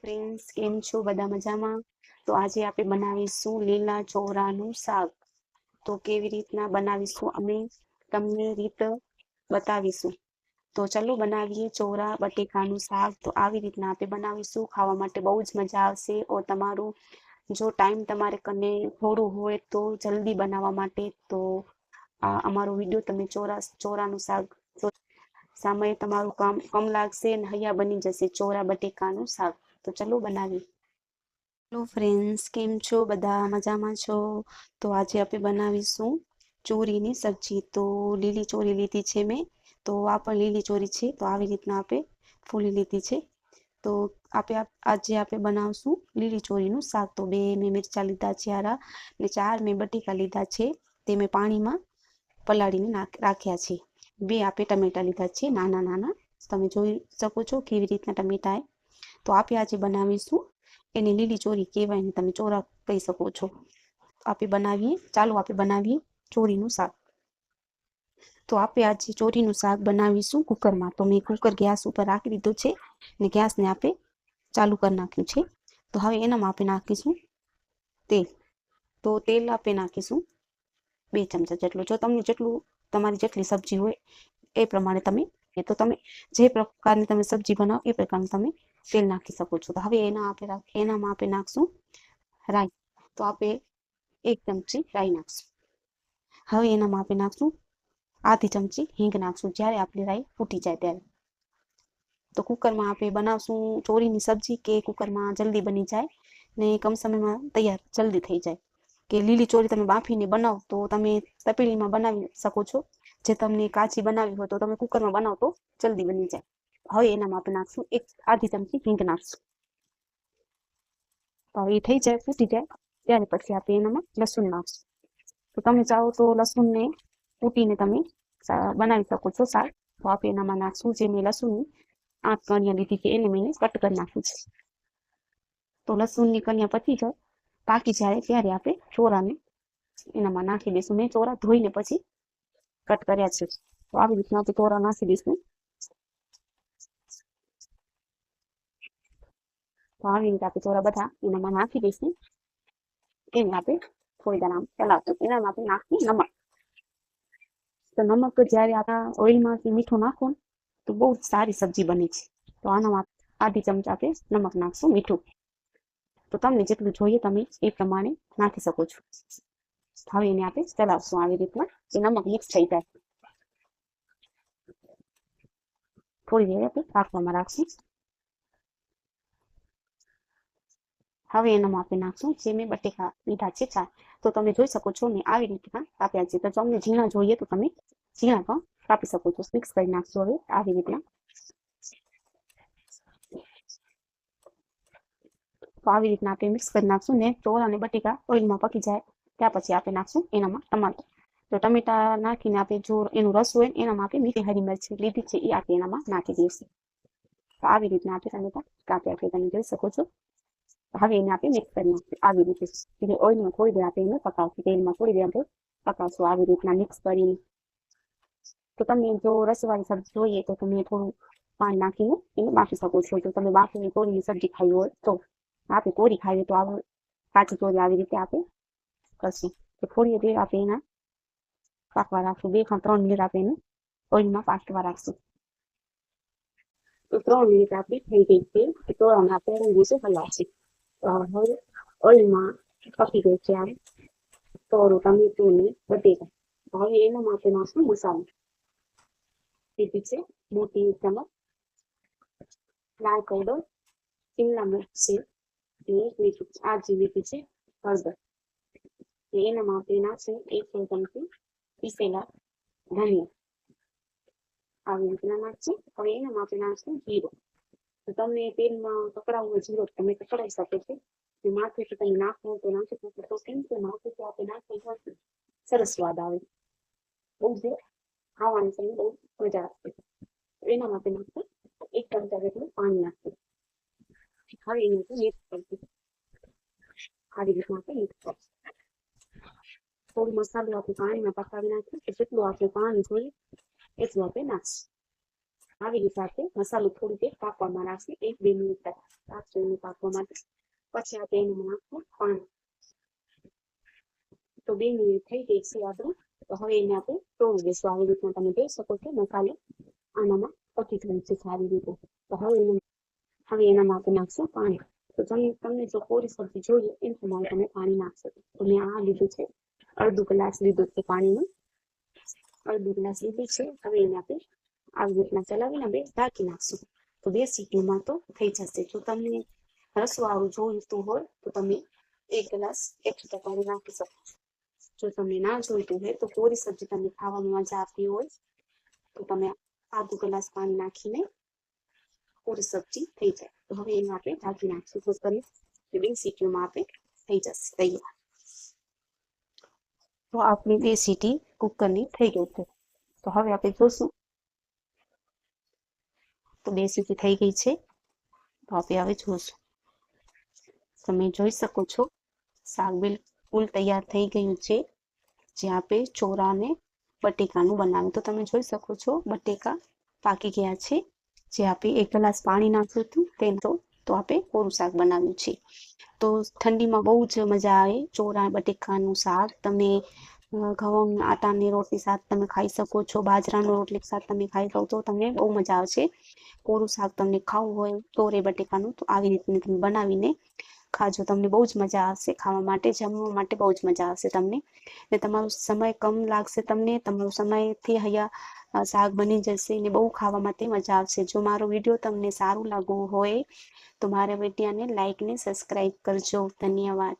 Friends કેમ છો? બધા મજામાં? તો આજે આપણે બનાવીશું લીલા ચોરાનું શાક. તો કેવી રીતના બનાવીશું અમે? તમને રીત બતાવીશું. તો ચલો બનાવીએ ચોરા બટેકાનું શાક. તો આવી રીતના આપણે બનાવીશું. ખાવા માટે બહુ જ મજા આવશે. ઓ, તમારું જો ટાઈમ તમારે કને થોડું હોય તો જલ્દી બનાવવા માટે, તો આ અમારો વીડિયો તમે ચોરા, ચોરાનું શાક સમય તમારું કામ, કમ લાગશે અને હૈયા બની જશે ચોરા બટેકાનું શાક. તો ચલો બનાવીએ હેલો ફ્રેન્ડ્સ, કેમ છો? બધા મજામાં છો? તો આજે આપણે બનાવીશું ચોરીની સબ્જી. તો લીલી ચોરી લીધી છે મેં. તો આ પણ લીલી ચોરી છે. તો આવી રીતના આપણે ફૂલી લીધી છે. તો આપણે આજે આપણે બનાવશું લીલી ચોરીનું શાક. તો બે મેં મિરચા લીધા છે આરા ને ચાર મેં બટેકા લીધા છે. તે મેં પાણીમાં પલાળીને રાખ્યા છે. બે આપણે ટમેટા લીધા છે નાના નાના તમે જોઈ શકો છો કેવી રીતના ટમેટા તો આપણે આજે બનાવીશું. એને લીલી ચોરી કહેવાય ને તમે ચોરા કહી શકો છો. આપણે બનાવીએ. ચાલો આપણે બનાવીએ ચોરીનું શાક. તો આપણે આજે ચોરીનું શાક બનાવીશું કુકરમાં. તો મેં કુકર ગેસ ઉપર રાખી દીધું છે ને ગેસને આપણે ચાલુ કરી નાખ્યું છે. તો હવે એનામાં આપણે નાખીશું તેલ. તો તેલ આપણે નાખીશું બે ચમચા જેટલું. જો તમને જેટલું તમારી જેટલી સબ્જી હોય એ પ્રમાણે તમે, તો તમે જે પ્રકારની તમે સબ્જી બનાવો એ પ્રકારનું તમે તેલ નાખી શકો છો તો હવે એના આપણે એનામાં આપણે નાખશું રાઈ તો આપણે એક ચમચી રાઈ નાખશું હવે એનામાં આપણે નાખશું આધી ચમચી હિંગ નાખશું જ્યારે આપણી રાઈ ફૂટી જાય ત્યારે તો કુકરમાં આપણે બનાવશું ચોરીની સબ્જી કે કુકરમાં જલ્દી બની જાય ને કમ સમયમાં તૈયાર જલ્દી થઈ જાય કે લીલી ચોરી તમે બાફીને બનાવો તો તમે તપેલીમાં બનાવી શકો છો જે તમને કાચી બનાવી હોય તો તમે કુકરમાં બનાવો તો જલ્દી બની જાય હવે એનામાં આપણે નાખશું. એક આધી ચમચી હિંગ નાખશું. તો એ થઈ જાય ફૂટી જાય. ત્યારે પછી આપણે એનામાં લસણ નાખશું. તો તમે ચાહો તો લસણને કૂટીને તમે બનાવી શકો છો શાક. તો આપણે એનામાં નાખશું જે મેં લસણની આઠ કણિયા લીધી છે એને મેં કટ કરી નાખ્યું છે. તો લસણની કણિયા પતી જાય. પાકી જાય ત્યારે આપણે ચોરાને એનામાં નાખી દઈશું. મેં ચોરા ધોઈને પછી કટ કર્યા છે. તો આવી રીતના આપણે ચોરા નાખી દઈશું. આવી રીતે આપણે બધા એનામાં નાખી દઈશું. એને આપણે થોડી વાર આમ ચલાવશું. એનામાં આપણે નાખી નમક. તો નમક જ્યારે આપણા ઓઇલમાંથી મીઠું નાખો તો બહુ સારી સબ્જી બને છે. તો આનામાં આધી ચમચા આપણે નમક નાખશું મીઠું. તો તમને જેટલું જોઈએ તમે એ પ્રમાણે નાખી શકો છો. હવે એને આપણે ચલાવશું આવી રીતના. એ નમક મિક્સ થઈ જાય. થોડી વાર આપણે પાકવામાં રાખશું. હવે એનામાં આપણે નાખશું. જે મેં બટેકા લીધા છે ચાર તો તમે જોઈ શકો છો ને આવી રીતના કાપ્યા છે. તો તમને ઝીણા જોઈએ તો તમે ઝીણા પણ કાપી શકો છો. મિક્સ કરી નાખશો હવે આવી રીતના. તો આવી રીતના આપણે મિક્સ કરી નાખશું ને ચોળ અને બટેકા ઓઇલમાં પકી જાય ત્યાં પછી આપણે નાખશું એનામાં ટમાટર. તો ટમેટા નાખીને આપણે જો એનું રસ હોય એનામાં આપણે મીઠી હરી મિરચી લીધી છે એ આપણે એનામાં નાખી દઈશું. તો આવી રીતના આપણે ટમેટા કાપી આપણે તમે જોઈ શકો છો. હવે એને આપણે મિક્સ કરી નાખીશું આવી રીતે એટલે ઓઇલમાં થોડી દેર આપણે એને પકાવશું તેલમાં થોડી દેર આપણે પકાવશું આવી રીતના મિક્સ કરીને તો તમે જો રસવાળી સબ્જી જોઈએ તો તમે થોડું પાણી નાખીને એને બાફી શકો છો જો તમે બાફીને કોરીની સબ્જી ખાવી હોય તો આપણે કોરી ખાઈએ તો આવું કાચી કોરી આવી રીતે આપણે કરશું તો થોડી દેર આપણે એના પાકવા રાખશું બે ખાં ત્રણ મિનિટ આપણે એને ઓઇલમાં પાકવા રાખશું ત્રણ મિનિટ આપણી થઈ ગઈ છે તો આપણે રંગીશું હલાવશું હવે ઓઇલમાં પકી ગઈ છે આમ. તોરું ટમેટું બટેકા હવે એના માટે નાખશું મસાલો? લીધી છે મોટી ચમચ, લાલ પાવડર શિમલા મિર્ચ છે એ લીધું આ જે લીધી છે, હળદર. એના માટે નાખશે એક ચમચી પીસેલા ધનિયા. આવી રીતના નાખશે હવે એના માટે નાખશે જીરું. તો તમને તેલમાં કકડાવું હોય જીરો તમે કકડાઈ શકો છો ને માથે તો તમે નાખો તો નાખી શકો તો કેમ કે માથે તો આપણે નાખી હોય સરસ સ્વાદ આવે બહુ જ ખાવાની સમય બહુ મજા આવશે એના માટે નાખશું એક ચમચા જેટલું પાણી નાખશું હવે એને મિક્સ કરશું આવી રીતના આપણે મિક્સ કરશું થોડું મસાલો આપણે પાણીમાં પકાવી નાખીએ જેટલું આપણે પાણી જોઈએ એટલું આપણે નાખશું આવી રીતે આપણે મસાલો થોડી દેર પાકવામાં નાખશે એક બે મિનિટ રાખશું એને પાકવા માટે. પછી આપણે એનું નાખવું પાણી. તો બે મિનિટ થઈ ગઈ છે આપણે. તો હવે એને આપણે તોડી દઈશું. આવી રીતના તમે જોઈ શકો છો મસાલો આનામાં પકી ગયું છે સારી રીતે. તો હવે એને હવે એનામાં આપણે નાખશું પાણી. તો તમે તમને જો કોરી સબ્જી જોઈએ એમ પ્રમાણે તમે પાણી નાખશો. તો મેં આ લીધું છે. અડધું ગ્લાસ લીધું છે પાણીનું અડધું ગ્લાસ લીધું છે. હવે એને આપણે આવી રીતના ચલાવીને બે ઢાંકી નાખશું. તો બે સીટીમાં તો થઈ જશે. જો તમને રસવાળું જોઈતું હોય, તો તમે એક ગ્લાસ એક્સ્ટ્રા પાણી નાખી શકો જો તમને ના જોઈતું હોય, તો કોરી સબ્જી તમને ખાવાની મજા આવતી હોય, તો તમે આધું ગ્લાસ પાણી નાખીને કોરી સબ્જી થઈ જાય. તો હવે એને આપણે ઢાંકી નાખીશું. તો કરી બે સીટીઓમાં આપણે થઈ જશે, તૈયાર. તો આપણી બે સીટી કુકરની થઈ ગઈ છે. તો હવે આપણે જોશું તો થઈ ગઈ છે. તો આપણે હવે જોશું. તમે જોઈ શકો છો, શાક બિલકુલ તૈયાર થઈ ગયું છે. જે આપણે ચોરાને બટેકાનું બનાવ્યું. તો તમે જોઈ શકો છો, બટેકા પાકી ગયા છે. જે આપણે એક ગ્લાસ પાણી નાખ્યું હતું તેમ તો તો આપણે કોરું શાક બનાવ્યું છે. તો ઠંડીમાં બહુ જ મજા આવે ચોરા બટેકાનું શાક. તમે ઘઉં આટાની રોટલી સાથે તમે ખાઈ શકો છો, બાજરાનો રોટલી સાથે તમે ખાઈ શકો તો તમને બહુ મજા આવશે. કોરું શાક તમને ખાવું હોય તોરે બટેકાનું તો આવી રીતે તમે બનાવીને ખાજો, તમને બહુ જ મજા આવશે ખાવા માટે, જમવા માટે બહુ જ મજા આવશે તમને. ને તમારો સમય કમ લાગશે તમને, તમારો સમયથી અહીંયા શાક બની જશે ને બહુ ખાવા માટે મજા આવશે. જો મારો વીડિયો તમને સારું લાગવું હોય તો મારા વિડીયાને લાઈક ને સબસ્ક્રાઈબ કરજો. ધન્યવાદ.